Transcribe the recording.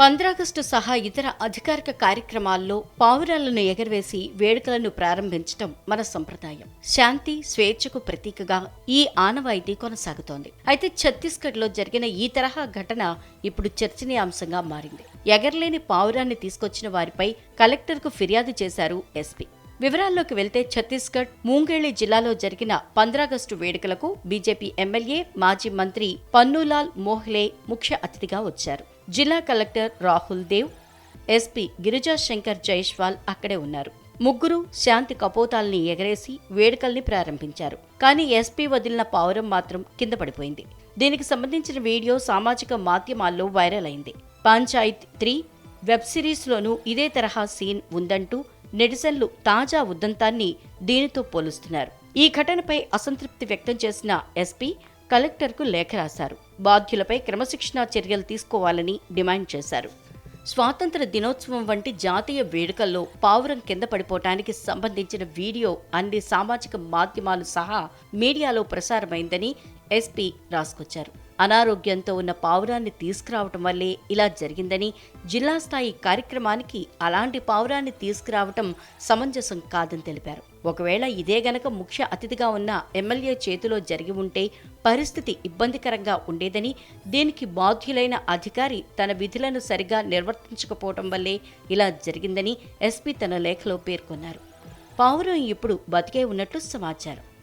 పంద్రాగస్టు సహా ఇతర అధికారిక కార్యక్రమాల్లో పావురాలను ఎగరవేసి వేడుకలను ప్రారంభించడం మన సంప్రదాయం. శాంతి స్వేచ్ఛకు ప్రతీకగా ఈ ఆనవాయితీ కొనసాగుతోంది. అయితే ఛత్తీస్గఢ్లో జరిగిన ఈ తరహా ఘటన ఇప్పుడు చర్చనీయాంశంగా మారింది. ఎగరలేని పావురాన్ని తీసుకొచ్చిన వారిపై కలెక్టర్కు ఫిర్యాదు చేశారు ఎస్పీ. వివరాల్లోకి వెళ్తే ఛత్తీస్గఢ్ ముంగేళి జిల్లాలో జరిగిన పంద్రాగస్టు వేడుకలకు బీజేపీ ఎమ్మెల్యే మాజీ మంత్రి పన్నులాల్ మోహ్లే ముఖ్య అతిథిగా వచ్చారు. జిల్లా కలెక్టర్ రాహుల్ దేవ్ ఎస్పీ గిరిజా శంకర్ జైష్వాల్ అక్కడే ఉన్నారు. ముగ్గురు శాంతి కపోతాల్ని ఎగరేసి వేడుకల్ని ప్రారంభించారు. కానీ ఎస్పీ వదిలిన పావురం మాత్రం కింద పడిపోయింది. దీనికి సంబంధించిన వీడియో సామాజిక మాధ్యమాల్లో వైరల్ అయింది. పంచాయత్ త్రీ వెబ్ సిరీస్లోనూ ఇదే తరహా సీన్ ఉందంటూ నెటిజన్లు తాజా ఉదంతాన్ని దీనితో పోలుస్తున్నారు. ఈ ఘటనపై అసంతృప్తి వ్యక్తం చేసిన ఎస్పీ కలెక్టర్కు లేఖ రాశారు. బాధ్యులపై క్రమశిక్షణా చర్యలు తీసుకోవాలని డిమాండ్ చేశారు. స్వాతంత్ర దినోత్సవం వంటి జాతీయ వేడుకల్లో పావురం కింద పడిపోవటానికి సంబంధించిన వీడియో అన్ని సామాజిక మాధ్యమాలు సహా మీడియాలో ప్రసారమైందని ఎస్పీ రాసుకొచ్చారు. అనారోగ్యంతో ఉన్న పావురాన్ని తీసుకురావటం వల్లే ఇలా జరిగిందని జిల్లా స్థాయి కార్యక్రమానికి అలాంటి పావురాన్ని తీసుకురావటం సమంజసం కాదని తెలిపారు. ఒకవేళ ఇదే గనక ముఖ్య అతిథిగా ఉన్న ఎమ్మెల్యే చేతిలో జరిగి ఉంటే పరిస్థితి ఇబ్బందికరంగా ఉండేదని దీనికి బాధ్యులైన అధికారి తన విధులను సరిగా నిర్వర్తించకపోవటం వల్లే ఇలా జరిగిందని ఎస్పీ తన లేఖలో పేర్కొన్నారు. పావురం ఇప్పుడు బతికే ఉన్నట్లు సమాచారం.